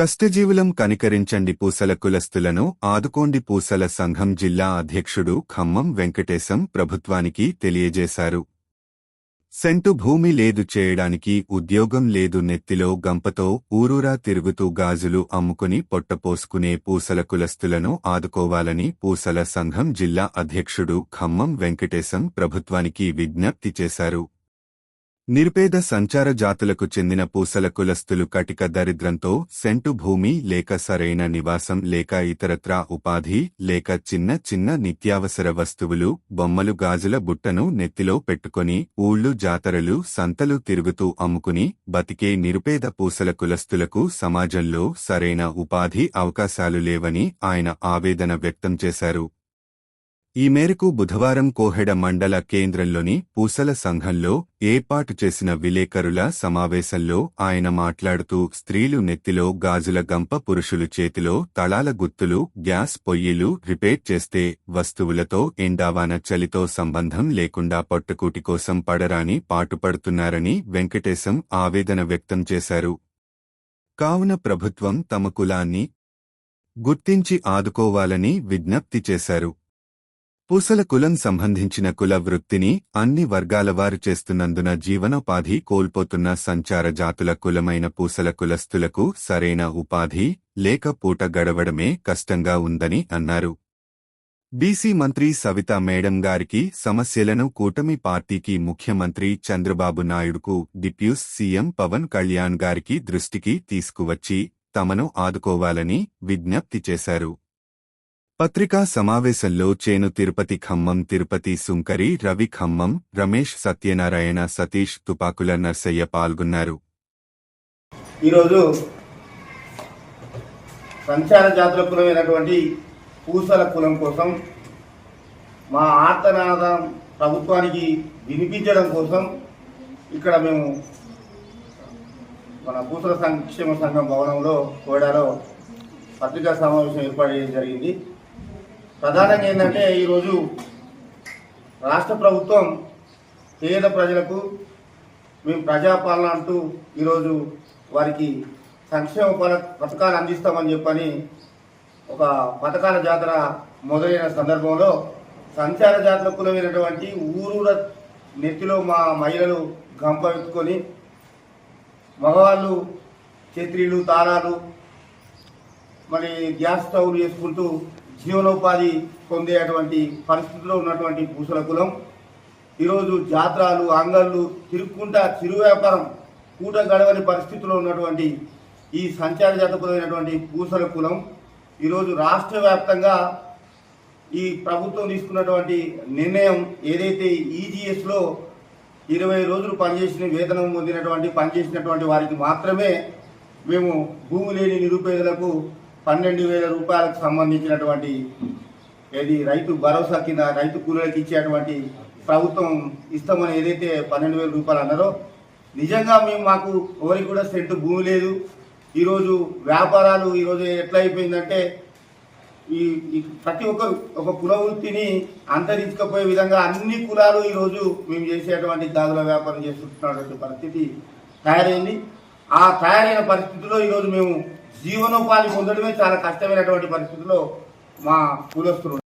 కష్టజీవులం కనికరించండి పూసల కులస్తులను ఆదుకోండి పూసల సంఘం జిల్లా అధ్యక్షుడు ఖమ్మం వెంకటేశం ప్రభుత్వానికి తెలియజేశారు. సెంటు భూమి లేదు చేయడానికి ఉద్యోగం లేదు నెత్తిలో గంపతో ఊరూరా తిరుగుతూ గాజులు అమ్ముకుని పొట్టపోసుకునే పూసల కులస్తులను ఆదుకోవాలని పూసల సంఘం జిల్లా అధ్యక్షుడు ఖమ్మం వెంకటేశం ప్రభుత్వానికి విజ్ఞప్తి చేశారు. నిరుపేద సంచార జాతులకు చెందిన పూసల కులస్తులు కటిక దరిద్రంతో సెంటు భూమి లేక సరైన నివాసం లేక ఇతరత్రా ఉపాధి లేక చిన్న చిన్న నిత్యావసర వస్తువులు బొమ్మలు గాజుల బుట్టను నెత్తిలో పెట్టుకొని ఊళ్ళు జాతరలు సంతలు తిరుగుతూ అమ్ముకుని బతికే నిరుపేద పూసల కులస్తులకు సమాజంలో సరైన ఉపాధి అవకాశాలు లేవని ఆయన ఆవేదన వ్యక్తం చేశారు. ఈ మేరకు బుధవారం కోహెడ మండల కేంద్రంలోని పూసల సంఘంలో ఏర్పాటు చేసిన విలేకరుల సమావేశంలో ఆయన మాట్లాడుతూ స్త్రీలు నెత్తిలో గాజుల గంప పురుషులు చేతిలో తళాల గుత్తులు గ్యాస్ పొయ్యిలు రిపేర్ చేస్తే వస్తువులతో ఎండావాన చలితో సంబంధం లేకుండా పొట్టకూటి కోసం పడరాని పాటుపడుతున్నారని వెంకటేశం ఆవేదన వ్యక్తం చేశారు. కావున ప్రభుత్వం తమ కులాన్ని గుర్తించి ఆదుకోవాలని విజ్ఞప్తి చేశారు. పూసల కులం సంబంధించిన కుల వృత్తిని అన్ని వర్గాల వారు చేస్తున్నందున జీవనోపాధి కోల్పోతున్న సంచార జాతుల కులమైన పూసల కులస్తులకు సరైన ఉపాధి లేక పూట గడవడమే కష్టంగా ఉందని అన్నారు. బీసీ మంత్రి సవితా మేడం గారికి సమస్యలను కూటమి పార్టీకి ముఖ్యమంత్రి చంద్రబాబు నాయుడుకు డిప్యూస్ సీఎం పవన్ కళ్యాణ్ గారికి దృష్టికి తీసుకువచ్చి తమను ఆదుకోవాలని విజ్ఞప్తి చేశారు. పత్రికా సమావేశంలో చేను తిరుపతి ఖమ్మం తిరుపతి సుంకరి రవి ఖమ్మం రమేష్ సత్యనారాయణ సతీష్ తుపాకుల నర్సయ్య పాల్గొన్నారు. ఈరోజు సంచార జాతుల కులమైనటువంటి పూసల కులం కోసం మా ఆర్తనాదం ప్రభుత్వానికి వినిపించడం కోసం ఇక్కడ మేము మన పూసల సంక్షేమ సంఘం భవనంలో కోడాలో పత్రికా సమావేశం ఏర్పాటు చేయడం జరిగింది. ప్రధానంగా ఏంటంటే ఈరోజు రాష్ట్ర ప్రభుత్వం పేద ప్రజలకు మేము ప్రజాపాలన అంటూ ఈరోజు వారికి సంక్షేమ పథకాలు అందిస్తామని చెప్పని ఒక పథకాల జాతర మొదలైన సందర్భంలో సంచార జాతర కులమైనటువంటి ఊరూర నెత్తిలో మా మహిళలు గంప ఎత్తుకొని మగవాళ్ళు ఛత్రీలు తాళాలు మరి గ్యాస్ స్టవ్లు చేసుకుంటూ జీవనోపాధి పొందేటువంటి పరిస్థితిలో ఉన్నటువంటి పూసల కులం. ఈరోజు జాతరాలు అంగళ్ళు తిరుక్కుంటా చిరు వ్యాపారం కూట గడవని పరిస్థితిలో ఉన్నటువంటి ఈ సంచార జాతకులైనటువంటి పూసల కులం. ఈరోజు రాష్ట్ర వ్యాప్తంగా ఈ ప్రభుత్వం తీసుకున్నటువంటి నిర్ణయం ఏదైతే ఈజీఎస్లో ఇరవై రోజులు పనిచేసిన వేతనం పొందినటువంటి పనిచేసినటువంటి వారికి మాత్రమే మేము భూమి లేని నిరుపేదలకు పన్నెండు వేల రూపాయలకు సంబంధించినటువంటి ఏది రైతు భరోసా కింద రైతు కూలీలకు ఇచ్చేటువంటి ప్రభుత్వం ఇస్తామని ఏదైతే పన్నెండు వేల రూపాయలు అన్నారో నిజంగా మేము మాకు ఎవరికి కూడా సెంటు భూమి లేదు. ఈరోజు వ్యాపారాలు ఈరోజు ఎట్లా అయిపోయిందంటే ఈ ప్రతి ఒక్క ఒక కుల వృత్తిని అంతరించకపోయే విధంగా అన్ని కులాలు ఈరోజు మేము చేసేటువంటి దాగుల వ్యాపారం చేస్తున్నటువంటి పరిస్థితి తయారైంది. ఆ తయారైన పరిస్థితిలో ఈరోజు మేము జీవనోపాధి పొందడమే చాలా కష్టమైనటువంటి పరిస్థితుల్లో మా కులస్తులు